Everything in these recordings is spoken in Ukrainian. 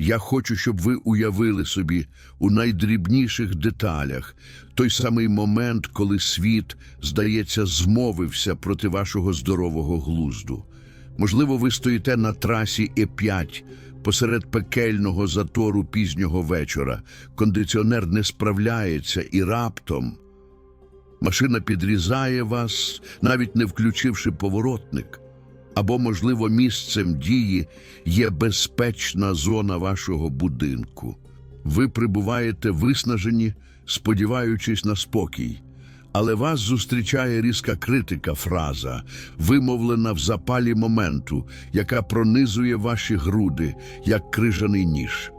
Я хочу, щоб ви уявили собі у найдрібніших деталях той самий момент, коли світ, здається, змовився проти вашого здорового глузду. Можливо, ви стоїте на трасі Е5 посеред пекельного затору пізнього вечора. Кондиціонер не справляється і раптом машина підрізає вас, навіть не включивши поворотник. Або, можливо, місцем дії є безпечна зона вашого будинку. Ви прибуваєте виснажені, сподіваючись на спокій. Але вас зустрічає різка критика фраза, вимовлена в запалі моменту, яка пронизує ваші груди, як крижаний ніж.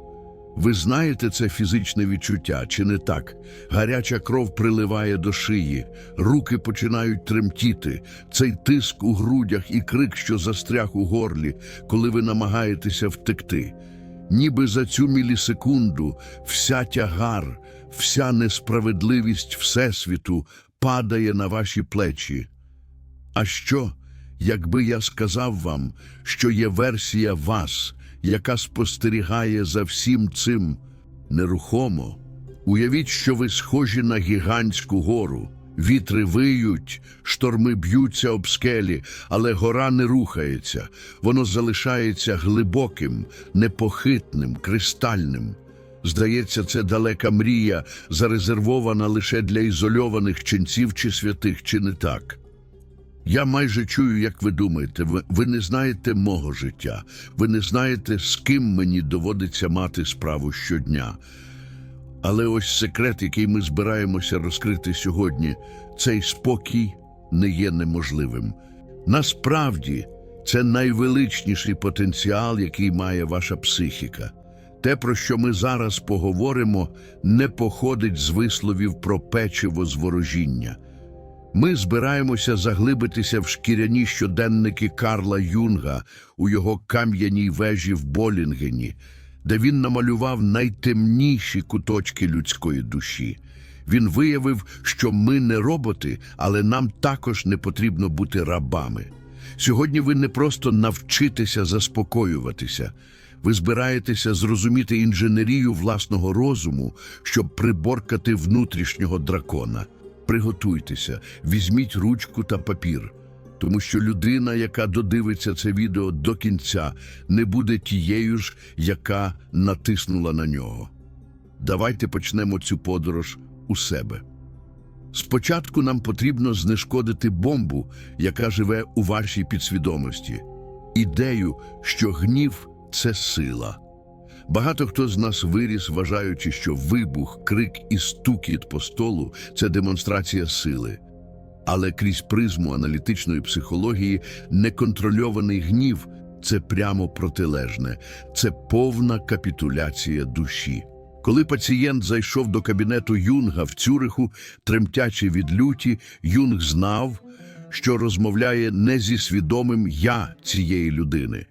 Ви знаєте це фізичне відчуття, чи не так? Гаряча кров приливає до шиї, руки починають тремтіти, цей тиск у грудях і крик, що застряг у горлі, коли ви намагаєтеся втекти. Ніби за цю мілісекунду вся тягар, вся несправедливість Всесвіту падає на ваші плечі. А що, якби я сказав вам, що є версія вас, яка спостерігає за всім цим нерухомо? Уявіть, що ви схожі на гігантську гору. Вітри виють, шторми б'ються об скелі, але гора не рухається. Воно залишається глибоким, непохитним, кристальним. Здається, це далека мрія, зарезервована лише для ізольованих ченців чи святих, чи не так. Я майже чую, як ви думаєте, ви, не знаєте мого життя, ви не знаєте, з ким мені доводиться мати справу щодня. Але ось секрет, який ми збираємося розкрити сьогодні, цей спокій не є неможливим. Насправді, це найвеличніший потенціал, який має ваша психіка. Те, про що ми зараз поговоримо, не походить з висловів про печиво з ворожіння. Ми збираємося заглибитися в шкіряні щоденники Карла Юнга у його кам'яній вежі в Болінгені, де він намалював найтемніші куточки людської душі. Він виявив, що ми не роботи, але нам також не потрібно бути рабами. Сьогодні ви не просто навчитеся заспокоюватися, ви збираєтеся зрозуміти інженерію власного розуму, щоб приборкати внутрішнього дракона. Приготуйтеся, візьміть ручку та папір, тому що людина, яка додивиться це відео до кінця, не буде тією ж, яка натиснула на нього. Давайте почнемо цю подорож у себе. Спочатку нам потрібно знешкодити бомбу, яка живе у вашій підсвідомості, ідею, що гнів це сила. Багато хто з нас виріс, вважаючи, що вибух, крик і стукіт по столу це демонстрація сили. Але крізь призму аналітичної психології неконтрольований гнів це прямо протилежне, це повна капітуляція душі. Коли пацієнт зайшов до кабінету Юнга в Цюриху, тремтячи від люті, Юнг знав, що розмовляє не зі свідомим я цієї людини.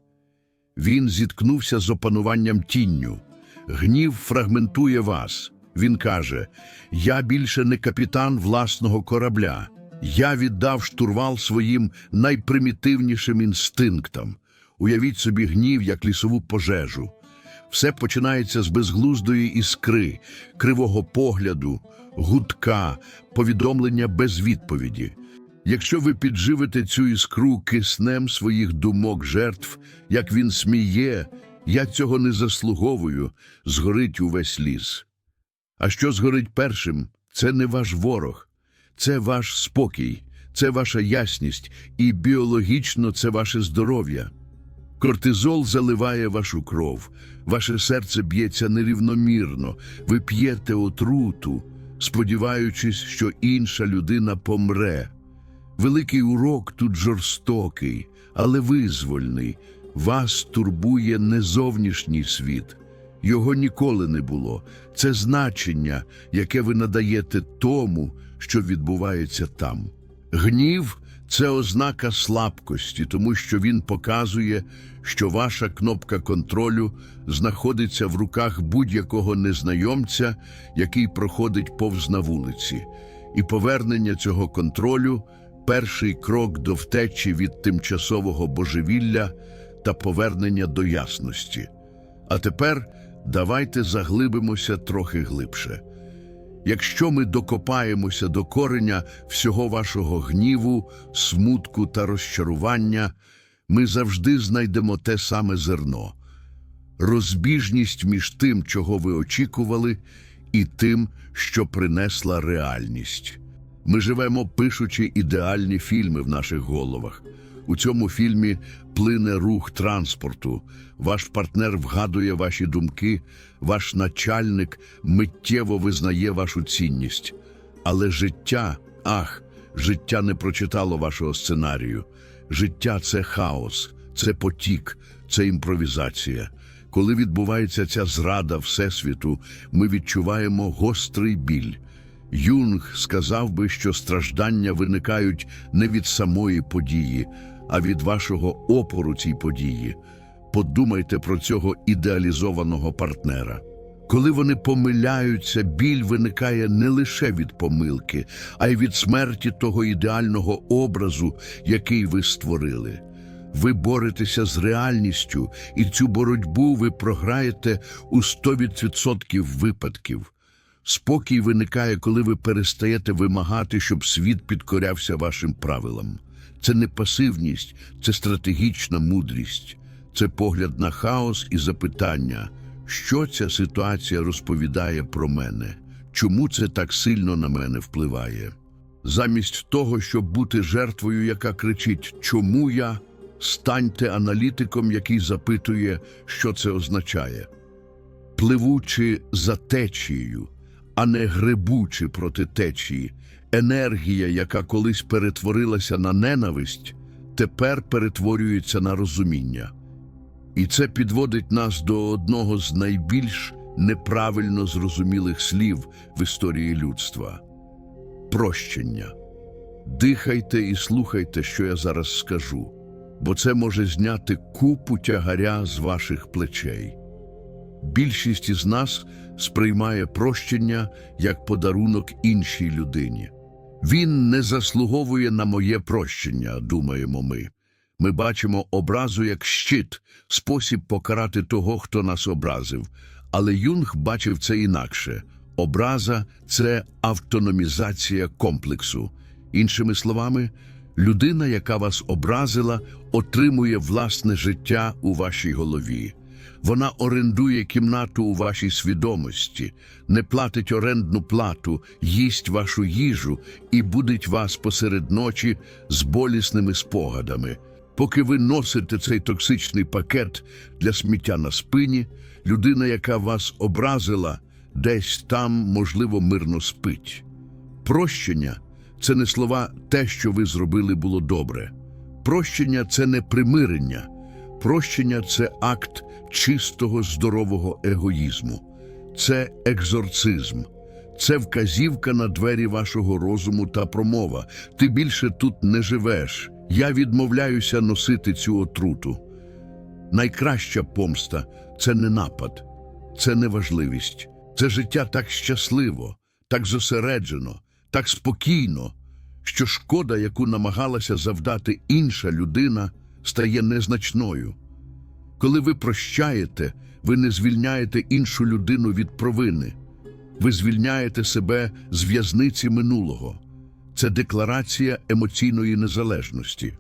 Він зіткнувся з опануванням тінню. Гнів фрагментує вас. Він каже: Я більше не капітан власного корабля. Я віддав штурвал своїм найпримітивнішим інстинктам. Уявіть собі гнів як лісову пожежу. Все починається з безглуздої іскри, кривого погляду, гудка, повідомлення без відповіді. Якщо ви підживите цю іскру киснем своїх думок жертв, як він сміє, я цього не заслуговую, згорить увесь ліс. А що згорить першим, це не ваш ворог, це ваш спокій, це ваша ясність, і біологічно це ваше здоров'я. Кортизол заливає вашу кров, ваше серце б'ється нерівномірно, ви п'єте отруту, сподіваючись, що інша людина помре. Великий урок тут жорстокий, але визвольний. Вас турбує не зовнішній світ. Його ніколи не було. Це значення, яке ви надаєте тому, що відбувається там. Гнів це ознака слабкості, тому що він показує, що ваша кнопка контролю знаходиться в руках будь-якого незнайомця, який проходить повз на вулиці. І повернення цього контролю перший крок до втечі від тимчасового божевілля та повернення до ясності. А тепер давайте заглибимося трохи глибше. Якщо ми докопаємося до кореня всього вашого гніву, смутку та розчарування, ми завжди знайдемо те саме зерно розбіжність між тим, чого ви очікували, і тим, що принесла реальність. Ми живемо, пишучи ідеальні фільми в наших головах. У цьому фільмі плине рух транспорту, ваш партнер вгадує ваші думки, ваш начальник миттєво визнає вашу цінність. Але життя, ах, життя не прочитало вашого сценарію. Життя це хаос, це потік, це імпровізація. Коли відбувається ця зрада Всесвіту, ми відчуваємо гострий біль. Юнг сказав би, що страждання виникають не від самої події, а від вашого опору цій події. Подумайте про цього ідеалізованого партнера. Коли вони помиляються, біль виникає не лише від помилки, а й від смерті того ідеального образу, який ви створили. Ви боретеся з реальністю, і цю боротьбу ви програєте у 100% випадків. Спокій виникає, коли ви перестаєте вимагати, щоб світ підкорявся вашим правилам. Це не пасивність, це стратегічна мудрість, це погляд на хаос і запитання, що ця ситуація розповідає про мене, чому це так сильно на мене впливає. Замість того, щоб бути жертвою, яка кричить Чому я? станьте аналітиком, який запитує, що це означає. Пливучи за течією, а не гребучи проти течії, енергія, яка колись перетворилася на ненависть, тепер перетворюється на розуміння. І це підводить нас до одного з найбільш неправильно зрозумілих слів в історії людства прощення. Дихайте і слухайте, що я зараз скажу, бо це може зняти купу тягаря з ваших плечей. Більшість із нас сприймає прощення як подарунок іншій людині. Він не заслуговує на моє прощення, думаємо ми. Ми бачимо образу як щит, спосіб покарати того, хто нас образив. Але Юнг бачив це інакше. Образа це автономізація комплексу. Іншими словами, людина, яка вас образила, отримує власне життя у вашій голові. Вона орендує кімнату у вашій свідомості, не платить орендну плату, їсть вашу їжу і будить вас посеред ночі з болісними спогадами. Поки ви носите цей токсичний пакет для сміття на спині, людина, яка вас образила, десь там, можливо, мирно спить. Прощення це не слова те, що ви зробили, було добре. Прощення це не примирення. Прощення це акт чистого здорового егоїзму, це екзорцизм, це вказівка на двері вашого розуму та промова. Ти більше тут не живеш. Я відмовляюся носити цю отруту. Найкраща помста це не напад, це неважливість. Це життя так щасливо, так зосереджено, так спокійно, що шкода, яку намагалася завдати інша людина, стає незначною. Коли ви прощаєте, ви не звільняєте іншу людину від провини. Ви звільняєте себе з в'язниці минулого. Це декларація емоційної незалежності.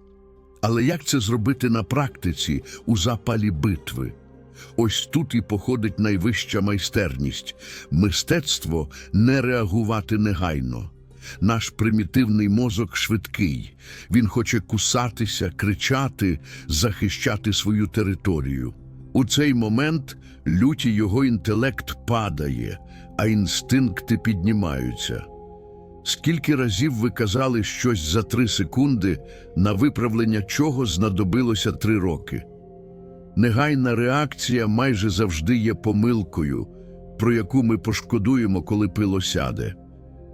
Але як це зробити на практиці у запалі битви? Ось тут і походить найвища майстерність мистецтво не реагувати негайно. Наш примітивний мозок швидкий. Він хоче кусатися, кричати, захищати свою територію. У цей момент люті його інтелект падає, а інстинкти піднімаються. Скільки разів ви казали щось за три секунди, на виправлення чого знадобилося три роки? Негайна реакція майже завжди є помилкою, про яку ми пошкодуємо, коли пило сяде.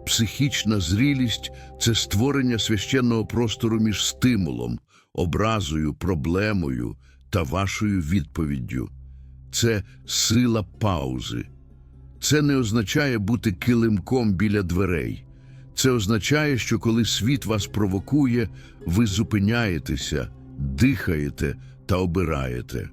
Психічна зрілість це створення священного простору між стимулом, образою, проблемою та вашою відповіддю. Це сила паузи. Це не означає бути килимком біля дверей. Це означає, що коли світ вас провокує, ви зупиняєтеся, дихаєте та обираєте.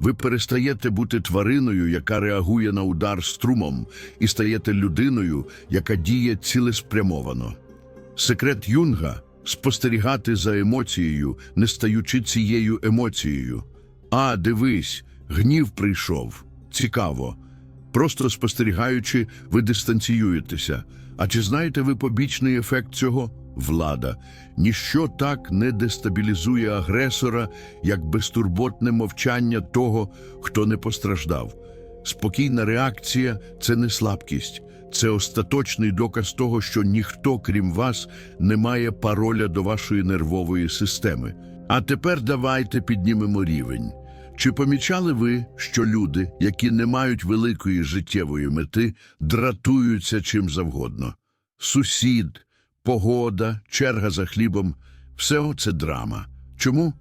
Ви перестаєте бути твариною, яка реагує на удар струмом, і стаєте людиною, яка діє цілеспрямовано. Секрет Юнга спостерігати за емоцією, не стаючи цією емоцією. А, дивись, гнів прийшов. Цікаво. Просто спостерігаючи, ви дистанціюєтеся. А чи знаєте ви побічний ефект цього? Влада. Ніщо так не дестабілізує агресора, як безтурботне мовчання того, хто не постраждав. Спокійна реакція це не слабкість, це остаточний доказ того, що ніхто, крім вас, не має пароля до вашої нервової системи. А тепер давайте піднімемо рівень. Чи помічали ви, що люди, які не мають великої життєвої мети, дратуються чим завгодно? Сусід, погода, черга за хлібом все це драма. Чому?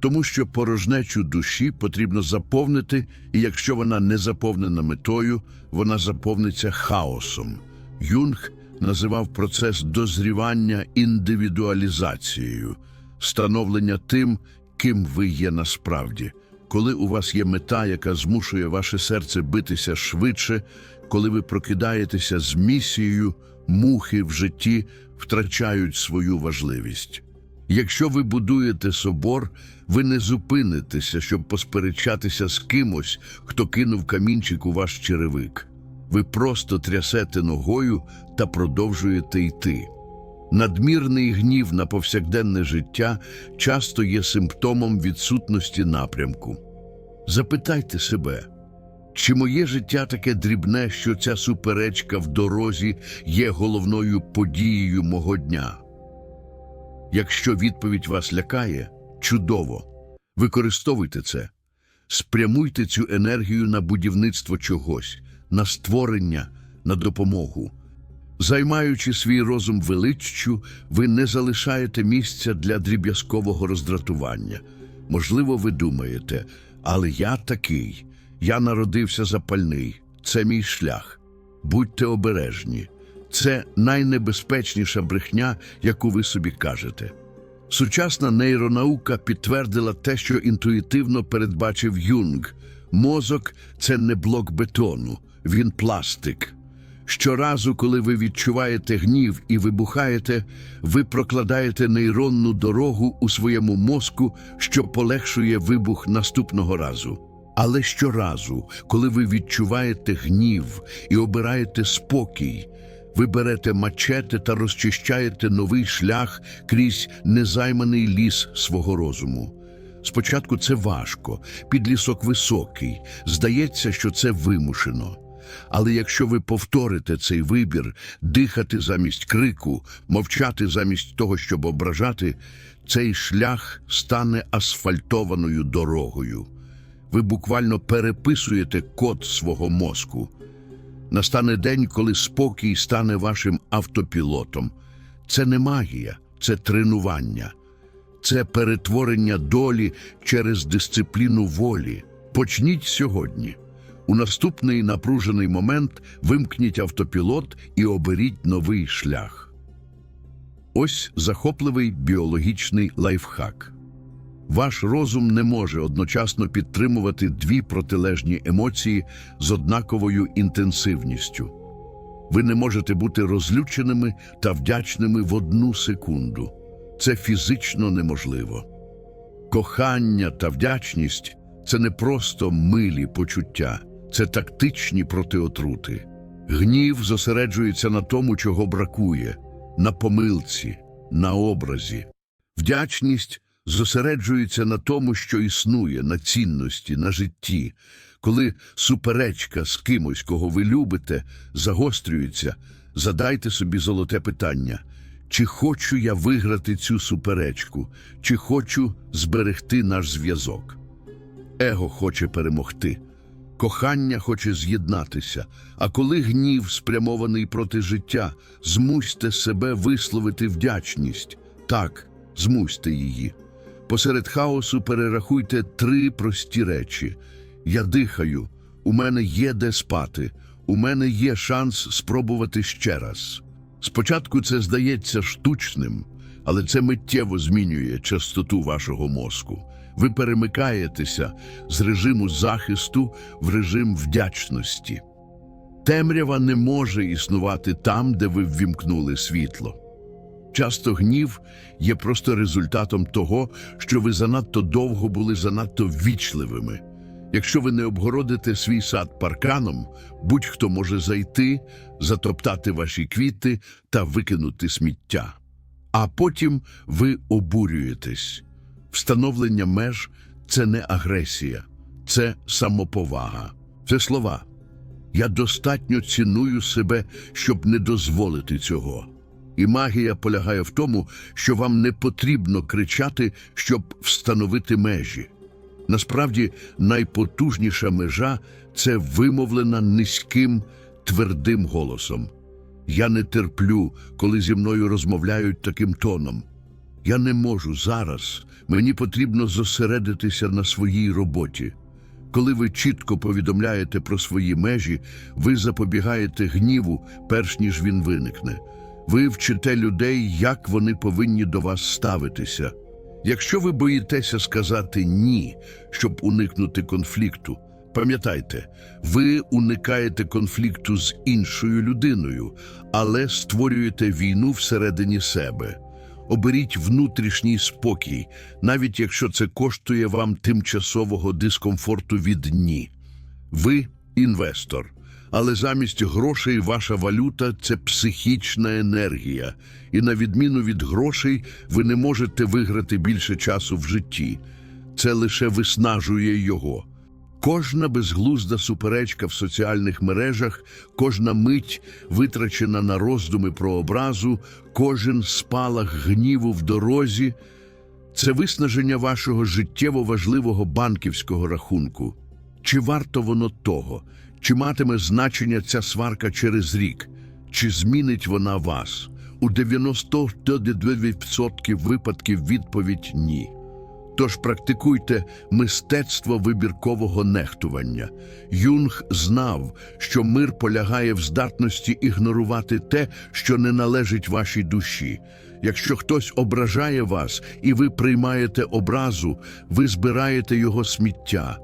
Тому що порожнечу душі потрібно заповнити, і якщо вона не заповнена метою, вона заповниться хаосом. Юнг називав процес дозрівання індивідуалізацією, становлення тим, ким ви є насправді. Коли у вас є мета, яка змушує ваше серце битися швидше, коли ви прокидаєтеся з місією, мухи в житті втрачають свою важливість. Якщо ви будуєте собор, ви не зупинитеся, щоб посперечатися з кимось, хто кинув камінчик у ваш черевик. Ви просто трясете ногою та продовжуєте йти. Надмірний гнів на повсякденне життя часто є симптомом відсутності напрямку. Запитайте себе, чи моє життя таке дрібне, що ця суперечка в дорозі є головною подією мого дня? Якщо відповідь вас лякає, чудово. Використовуйте це. Спрямуйте цю енергію на будівництво чогось, на створення, на допомогу. Займаючи свій розум величчю, ви не залишаєте місця для дріб'язкового роздратування. Можливо, ви думаєте, але я такий, я народився запальний, це мій шлях. Будьте обережні. Це найнебезпечніша брехня, яку ви собі кажете. Сучасна нейронаука підтвердила те, що інтуїтивно передбачив Юнг. Мозок це не блок бетону, він пластик. Щоразу, коли ви відчуваєте гнів і вибухаєте, ви прокладаєте нейронну дорогу у своєму мозку, що полегшує вибух наступного разу. Але щоразу, коли ви відчуваєте гнів і обираєте спокій, ви берете мачете та розчищаєте новий шлях крізь незайманий ліс свого розуму. Спочатку це важко, підлісок високий, здається, що це вимушено. Але якщо ви повторите цей вибір, дихати замість крику, мовчати замість того, щоб ображати, цей шлях стане асфальтованою дорогою. Ви буквально переписуєте код свого мозку. Настане день, коли спокій стане вашим автопілотом. Це не магія, це тренування, це перетворення долі через дисципліну волі. Почніть сьогодні. У наступний напружений момент вимкніть автопілот і оберіть новий шлях. Ось захопливий біологічний лайфхак. Ваш розум не може одночасно підтримувати дві протилежні емоції з однаковою інтенсивністю. Ви не можете бути розлюченими та вдячними в одну секунду. Це фізично неможливо. Кохання та вдячність це не просто милі почуття, це тактичні протиотрути. Гнів зосереджується на тому, чого бракує, на помилці, на образі. Вдячність зосереджується на тому, що існує, на цінності, на житті. Коли суперечка з кимось, кого ви любите, загострюється, задайте собі золоте питання. Чи хочу я виграти цю суперечку, чи хочу зберегти наш зв'язок? Его хоче перемогти, кохання хоче з'єднатися, а коли гнів спрямований проти життя, змусьте себе висловити вдячність. Так, змусьте її. Посеред хаосу перерахуйте три прості речі. Я дихаю, у мене є де спати, у мене є шанс спробувати ще раз. Спочатку це здається штучним, але це миттєво змінює частоту вашого мозку. Ви перемикаєтеся з режиму захисту в режим вдячності. Темрява не може існувати там, де ви ввімкнули світло. Часто гнів є просто результатом того, що ви занадто довго були занадто ввічливими. Якщо ви не обгородите свій сад парканом, будь-хто може зайти, затоптати ваші квіти та викинути сміття. А потім ви обурюєтесь. Встановлення меж це не агресія, це самоповага. Це слова. Я достатньо ціную себе, щоб не дозволити цього. І магія полягає в тому, що вам не потрібно кричати, щоб встановити межі. Насправді, найпотужніша межа це вимовлена низьким, твердим голосом. Я не терплю, коли зі мною розмовляють таким тоном. Я не можу зараз. Мені потрібно зосередитися на своїй роботі. Коли ви чітко повідомляєте про свої межі, ви запобігаєте гніву, перш ніж він виникне. Ви вчите людей, як вони повинні до вас ставитися. Якщо ви боїтеся сказати ні, щоб уникнути конфлікту, пам'ятайте, ви уникаєте конфлікту з іншою людиною, але створюєте війну всередині себе. Оберіть внутрішній спокій, навіть якщо це коштує вам тимчасового дискомфорту від ні. Ви інвестор, але замість грошей ваша валюта це психічна енергія, і на відміну від грошей ви не можете виграти більше часу в житті. Це лише виснажує його. Кожна безглузда суперечка в соціальних мережах, кожна мить витрачена на роздуми про образу, кожен спалах гніву в дорозі це виснаження вашого життєво важливого банківського рахунку. Чи варто воно того? Чи матиме значення ця сварка через рік? Чи змінить вона вас? У 92% випадків відповідь ні. Тож практикуйте мистецтво вибіркового нехтування. Юнг знав, що мир полягає в здатності ігнорувати те, що не належить вашій душі. Якщо хтось ображає вас і ви приймаєте образу, ви збираєте його сміття.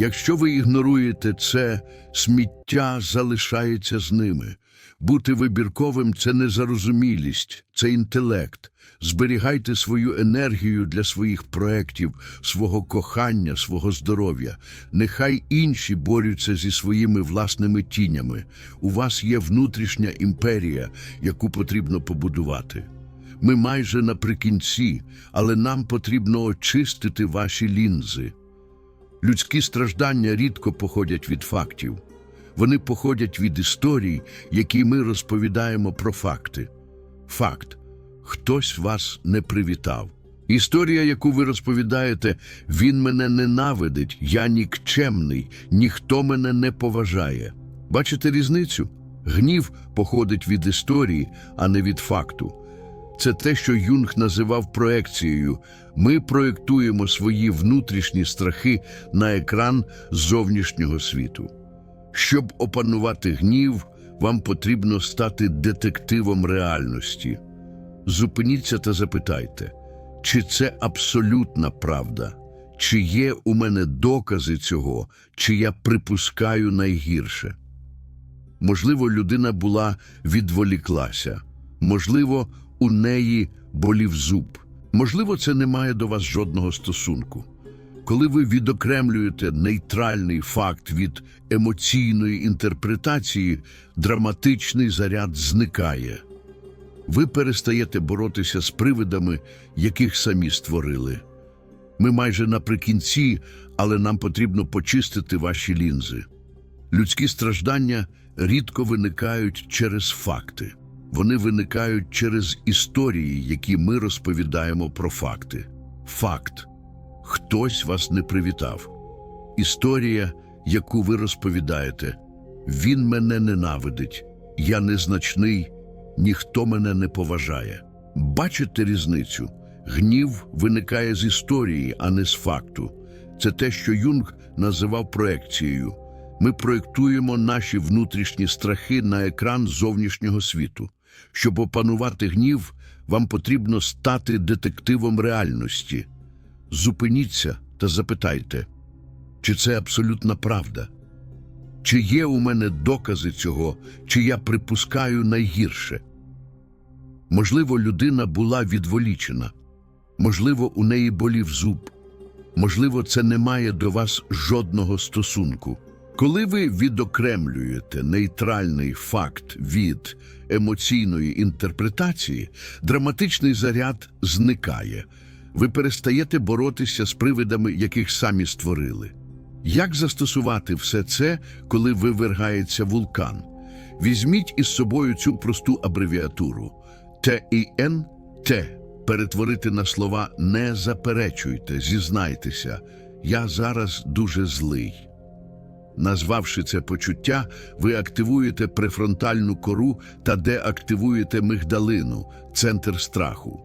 Якщо ви ігноруєте це, сміття залишається з ними. Бути вибірковим це не зарозумілість, це інтелект. Зберігайте свою енергію для своїх проєктів, свого кохання, свого здоров'я. Нехай інші борються зі своїми власними тінями. У вас є внутрішня імперія, яку потрібно побудувати. Ми майже наприкінці, але нам потрібно очистити ваші лінзи. Людські страждання рідко походять від фактів. Вони походять від історій, які ми розповідаємо про факти. Факт хтось вас не привітав. Історія, яку ви розповідаєте, він мене ненавидить, я нікчемний, ніхто мене не поважає. Бачите різницю? Гнів походить від історії, а не від факту. Це те, що Юнг називав проекцією. Ми проєктуємо свої внутрішні страхи на екран зовнішнього світу. Щоб опанувати гнів, вам потрібно стати детективом реальності. Зупиніться та запитайте, чи це абсолютна правда, чи є у мене докази цього, чи я припускаю найгірше. Можливо, людина була відволіклася, можливо, у неї болів зуб, можливо, це не має до вас жодного стосунку. Коли ви відокремлюєте нейтральний факт від емоційної інтерпретації, драматичний заряд зникає. Ви перестаєте боротися з привидами, яких самі створили. Ми майже наприкінці, але нам потрібно почистити ваші лінзи. Людські страждання рідко виникають через факти. Вони виникають через історії, які ми розповідаємо про факти. Факт. Хтось вас не привітав. Історія, яку ви розповідаєте. Він мене ненавидить. Я незначний, ніхто мене не поважає. Бачите різницю? Гнів виникає з історії, а не з факту. Це те, що Юнг називав проекцією. Ми проєктуємо наші внутрішні страхи на екран зовнішнього світу. Щоб опанувати гнів, вам потрібно стати детективом реальності. Зупиніться та запитайте, чи це абсолютна правда? Чи є у мене докази цього, чи я припускаю найгірше? Можливо, людина була відволічена, можливо, у неї болів зуб, можливо, це не має до вас жодного стосунку. Коли ви відокремлюєте нейтральний факт від емоційної інтерпретації, драматичний заряд зникає. Ви перестаєте боротися з привидами, яких самі створили. Як застосувати все це, коли вивергається вулкан? Візьміть із собою цю просту абревіатуру ТІН Т. Перетворити на слова не заперечуйте, зізнайтеся. Я зараз дуже злий. Назвавши це почуття, ви активуєте префронтальну кору та деактивуєте мигдалину, центр страху.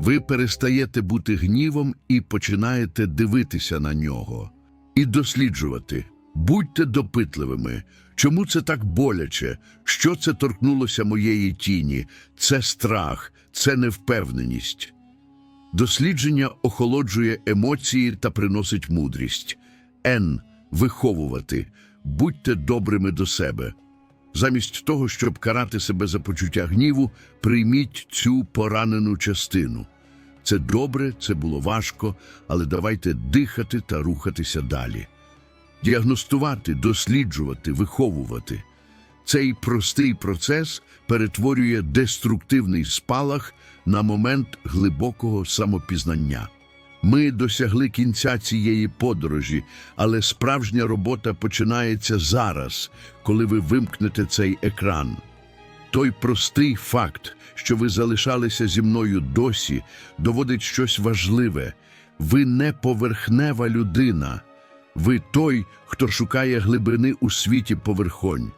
Ви перестаєте бути гнівом і починаєте дивитися на нього і досліджувати. Будьте допитливими. Чому це так боляче? Що це торкнулося моєї тіні? Це страх, це невпевненість. Дослідження охолоджує емоції та приносить мудрість. Н. Виховувати. Будьте добрими до себе. Замість того, щоб карати себе за почуття гніву, прийміть цю поранену частину. Це добре, це було важко, але давайте дихати та рухатися далі. Діагностувати, досліджувати, виховувати. Цей простий процес перетворює деструктивний спалах на момент глибокого самопізнання. Ми досягли кінця цієї подорожі, але справжня робота починається зараз, коли ви вимкнете цей екран. Той простий факт, що ви залишалися зі мною досі, доводить щось важливе. Ви не поверхнева людина. Ви той, хто шукає глибини у світі поверхонь.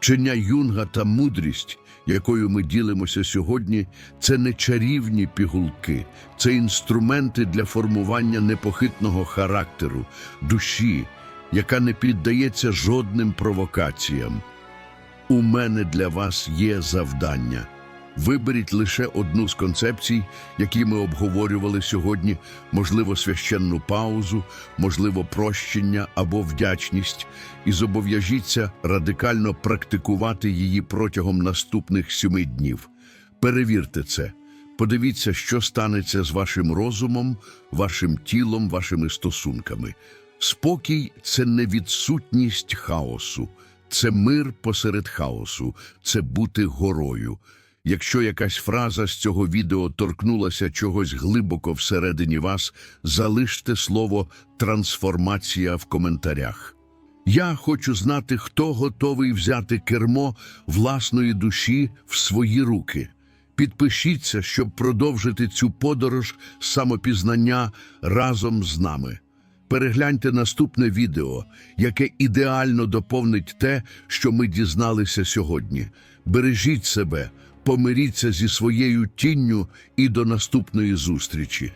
Вчення юнга та мудрість, якою ми ділимося сьогодні, це не чарівні пігулки, це інструменти для формування непохитного характеру, душі, яка не піддається жодним провокаціям. У мене для вас є завдання. Виберіть лише одну з концепцій, які ми обговорювали сьогодні, можливо, священну паузу, можливо, прощення або вдячність, і зобов'яжіться радикально практикувати її протягом наступних сіми днів. Перевірте це. Подивіться, що станеться з вашим розумом, вашим тілом, вашими стосунками. Спокій це не відсутність хаосу, це мир посеред хаосу, це бути горою. Якщо якась фраза з цього відео торкнулася чогось глибоко всередині вас, залиште слово трансформація в коментарях. Я хочу знати, хто готовий взяти кермо власної душі в свої руки. Підпишіться, щоб продовжити цю подорож самопізнання разом з нами. Перегляньте наступне відео, яке ідеально доповнить те, що ми дізналися сьогодні. Бережіть себе, помиріться зі своєю тінню і до наступної зустрічі.